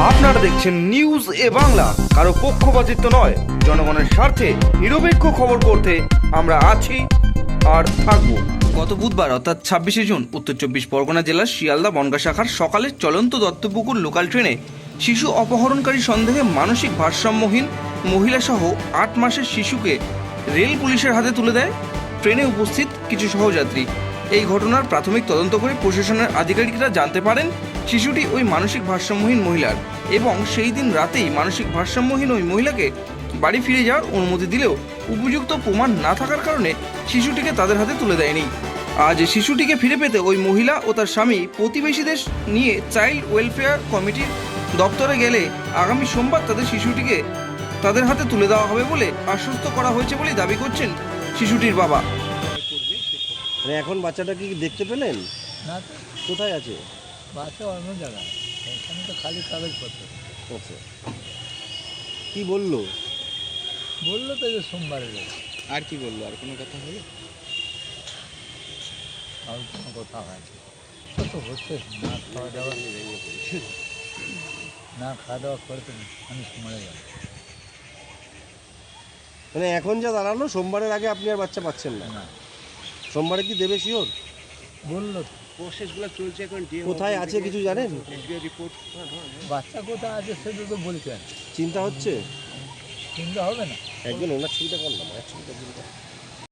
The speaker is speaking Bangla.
দেখছেন নিউজ এ বাংলা। কারও পক্ষপাতিত্ব নয়, জনগণের স্বার্থে নিরপেক্ষ খবর করতে আমরা আছি আর থাকব। গত বুধবার, অর্থাৎ ছাব্বিশে জুন, উত্তর চব্বিশ পরগনা জেলার শিয়ালদা বনগা শাখার সকালে চলন্ত দত্তপুকুর লোকাল ট্রেনে শিশু অপহরণকারী সন্দেহে মানসিক ভারসাম্যহীন মহিলাসহ আট মাসের শিশুকে রেল পুলিশের হাতে তুলে দেয়। ট্রেনে উপস্থিত কিছু সহযাত্রী। এই ঘটনার প্রাথমিক তদন্ত করে প্রশাসনের আধিকারিকরা জানতে পারেন শিশুটি ওই মানসিক ভারসাম্যহীন মহিলার এবং সেই দিন রাতেই মানসিক ভারসাম্যহীন ওই মহিলাকে বাড়ি ফিরে যাওয়ার অনুমতি দিলেও উপযুক্ত প্রমাণ না থাকার কারণে শিশুটিকে তাদের হাতে তুলে দেয়নি। আজ শিশুটিকে ফিরে পেতে ওই মহিলা ও তার স্বামী প্রতিবেশীদের নিয়ে চাইল্ড ওয়েলফেয়ার কমিটির দপ্তরে গেলে আগামী সোমবার তাদের শিশুটিকে তাদের হাতে তুলে দেওয়া হবে বলে আশ্বস্ত করা হয়েছে বলেই দাবি করছেন শিশুটির বাবা। মানে এখন বাচ্চাটা কি দেখতে পেলেন? কোথায় আছে? বাসে অন্য জায়গায়। এখানে তো খালি কাগজপত্র। আচ্ছা। কি বলল? বলল তো যে সোমবারে যাবে। আর কি বলল? আর কোনো কথা হলো? আর কোনো কথা হয় তো হচ্ছে না খাওয়া দাওয়া না খাওয়া দাওয়া করতে আমি মরে যাব। মানে এখন যা দাঁড়াল সোমবারের আগে আপনি আর বাচ্চা পাচ্ছেন না। না। সোমবারে কি দেবে শিওর? বলল তো, প্রসেসগুলো চলছে এখন কোথায় আছে কিছু জানেন? রিপোর্ট বাচ্চা কোথায় আছে সেটা তো বলছে চিন্তা হচ্ছে? চিন্তা হবে না। একজন ওনার চিন্তা করলাম না ছবিটা